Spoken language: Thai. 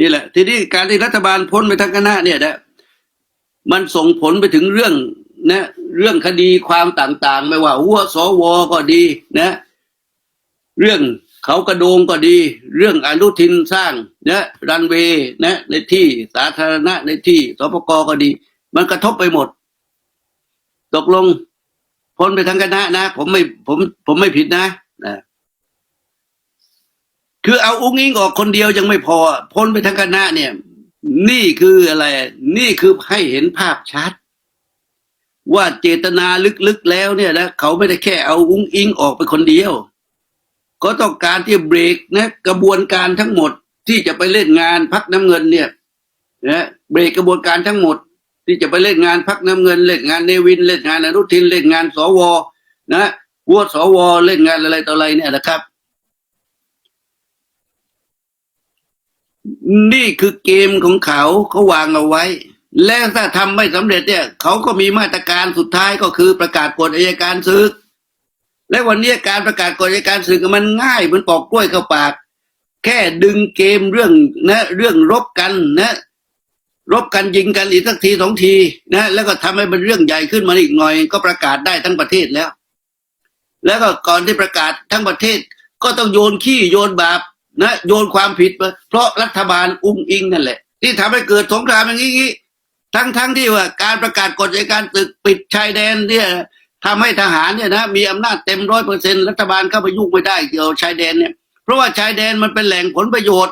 นี่แหละ ทีนี้การที่รัฐบาลพ้นไปทั้งคณะเนี่ยนะมันส่งผลไปถึงเรื่องนะเรื่องคดีความต่าง ๆ ไม่ว่าหัวสวก็ดีนะ เรื่องเขากระโดงก็ดี เรื่องอนุทินสร้างนะรันเวย์นะ ในที่สาธารณะในที่สปกก็ดี มันกระทบไปหมด ตกลงพ้นไปทั้งคณะนะ ผมไม่ผมผมไม่ผิดนะนะ คือเอาอุ้งอิงออกคนเดียวยังไม่พอ พ้นไปทั้งคณะเนี่ย นี่คืออะไร นี่คือให้เห็นภาพชัด ว่าเจตนาลึกๆแล้วเนี่ยนะเขาไม่ได้แค่เอาอุ้งอิงออกไปคนเดียว ก็ต้องการที่เบรกนะ กระบวนการทั้งหมดที่จะไปเล่นงานพักน้ำเงินเนี่ยนะเบรกกระบวนการทั้งหมด ที่จะไปเล่นงานพักน้ำเงิน เล่นงานเนวิน เล่นงานอนุทินเล่นงานสวนะวัวสวเล่นงานอะไรต่ออะไรเนี่ยนะครับ นี่คือเกมของเขาเขาวางเอาไว้ แล้วถ้าทำไม่สำเร็จเนี่ยเขาก็มีมาตรการสุดท้ายก็คือประกาศกฎอัยการศึก และวันนี้การประกาศกฎอัยการศึกมันง่ายเหมือนปอกกล้วยเข้าปาก แค่ดึงเกมเรื่องนะ เรื่องรบกันนะ รบกันยิงกันอีกสักทีสองทีนะ แล้วก็ทำให้มันเรื่องใหญ่ขึ้นมาอีกหน่อย ก็ประกาศได้ทั้งประเทศแล้ว แล้วก็ก่อนที่ประกาศทั้งประเทศ ก็ต้องโยนขี้โยนบาป นะโยนความผิดมาเพราะรัฐบาลอุ้งอิงนั่นแหละ ที่ทำให้เกิดสงครามอย่างนี้ทั้งทั้งที่ว่าการประกาศกฎอัยการตึกปิดชายแดนเนี่ยทำให้ทหารเนี่ยนะมีอำนาจเต็มร้อยเปอร์เซ็นรัฐบาลเข้าไปยุ่งไม่ได้เกี่ยวชายแดนเนี่ยเพราะว่าชายแดนมันเป็นแหล่งผลประโยชน์